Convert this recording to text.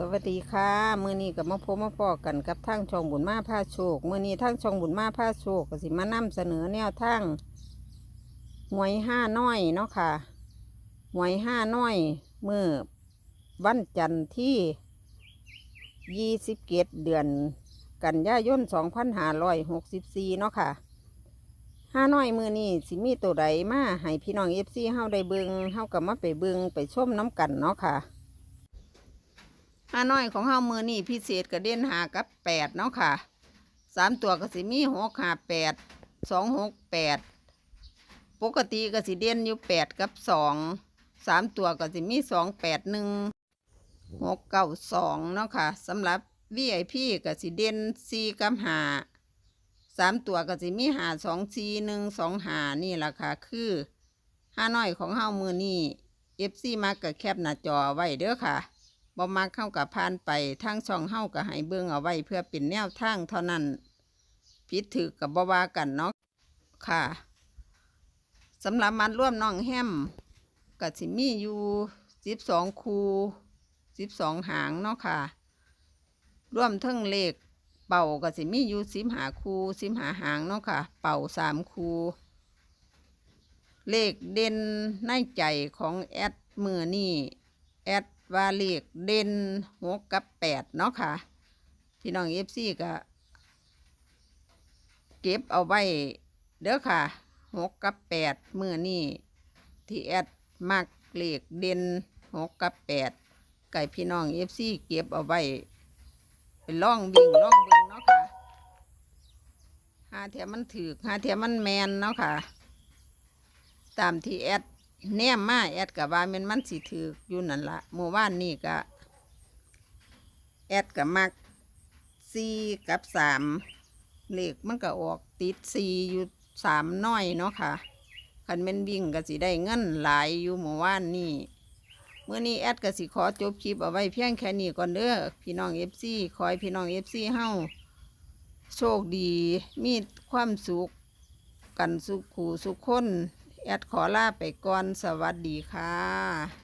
สวัสดีค่ะเมื้อนี้กับมาพบมาพอกกันกับทางช่องบุญมาพาโชคมื้อนี้ทางช่องบุญมาพาโชคก็สิมานำเสนอแนวทางหวยห้าน้อยเนาะค่ะหวยห้าน้อยเมื้อวันจันทร์ที่ยี่สิบเกตเดือนกันยายนสองพันห้าร้อยหกสิบสี่เนาะค่ะห้าน้อยมือนี้สิมีตัวใดมาให้พี่น้องเอฟซีเฮาได้เบิงเฮากับมาไปเบิงไปชมน้ำกันเนาะค่ะ ห้าน้อยของเฮามือนี่พิเศษกระเด่นหากับแปดเนาะค่ะสามตัวก็สิมีหกหาแปดสองหกแปดปกติก็สิเด่นอยู่แปดกับสองสามตัวก็สิมีสองแปดหนึ่งหกเก้าสองเนาะค่ะสำหรับ VIP ก็สิเด่นสี่กับหาสามตัวก็สิมีหาสองสี่หนึ่งสองหานี่แหละค่ะ คือห้าน้อยของเฮามือนี่ FC มากับแคปหน้าจอไว้เด้อค่ะ บ่มักเข้ากับผ่านไปทางช่องเฮาก็ให้เบิ่งเอาไว้ เพื่อเป็นแนวทางเท่านั้นผิดถือกับบ่ว่ากันเนาะค่ะสำหรับมันร่วมน้องแฮมก็สิมีอยู่12คู12หางเนาะค่ะร่วมทั้งเลขเป่าก็สิมีอยู่15คู15หาหางเนาะค่ะ เป่า3คูเลขเด่นในใจของแอดมือนี่แอด ว่าเลขเด่นหกกับแปดเนาะค่ะ พี่น้องเอฟซีก็เก็บเอาไว้เด้อค่ะหกกับแปดเมื่อนี่ที่แอดมักเลขเด่นหกกับแปดไก่พี่น้องเอฟซีเก็บเอาไว้เป็นล่องวิ่งล่องเบิ่งเนาะค่ะหาเทียมันถือหาเทียมันแมนเนาะค่ะ ตามที่แอด แนมมาแอดกับว่ามันมันสิถืออยู่นั่นละเมื่อวานนี่ก็แอดกับมักสี่กับสามเลขมันก็ออกติดสี่อยู่สามน้อยเนาะค่ะคันแมันวิ่งก็สิได้เงินหลายอยู่เมื่อวานนี่เมื่อนี้แอดก็สิขอจบคลิปเอาไว้เพียงแค่นี้ก่อนเด้อพี่น้องเอฟซีคอยพี่น้องเอฟซีเฮ้าโชคดีมีความสุขกันสุขหูสุขคน แอดขอลาไปก่อน สวัสดีค่ะ